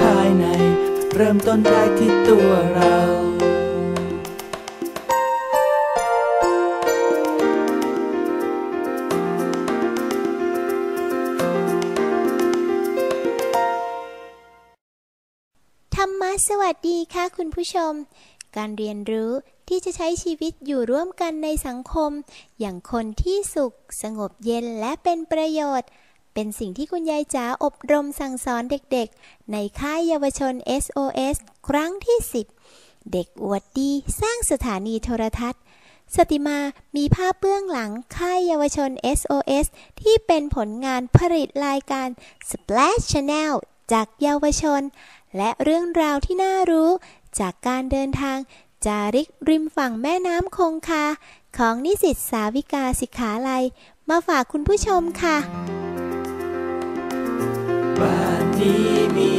ธรเริ่มต้นได้ที่ตัวเราสวัสดีค่ะคุณผู้ชม การเรียนรู้ ที่จะใช้ชีวิตอยู่ร่วมกันในสังคม อย่างคนที่สุข สงบเย็นและเป็นประโยชน์ เป็นสิ่งที่คุณยายจ๋าอบรมสั่งสอนเด็กๆ ในค่ายเยาวชน SOS ครั้งที่ 10 เด็กอวดดีสร้างสถานีโทรทัศน์สติมามีภาพเบื้องหลังค่ายเยาวชน SOS ที่เป็นผลงานผลิตรายการ Splash Channel จากเยาวชน และเรื่องราวที่น่ารู้ จากการเดินทาง จาริกริมฝั่งแม่น้ำคงคา ของนิสิตสาวิกาสิกขาลัย มาฝากคุณผู้ชมค่ะ บ้านนี้มี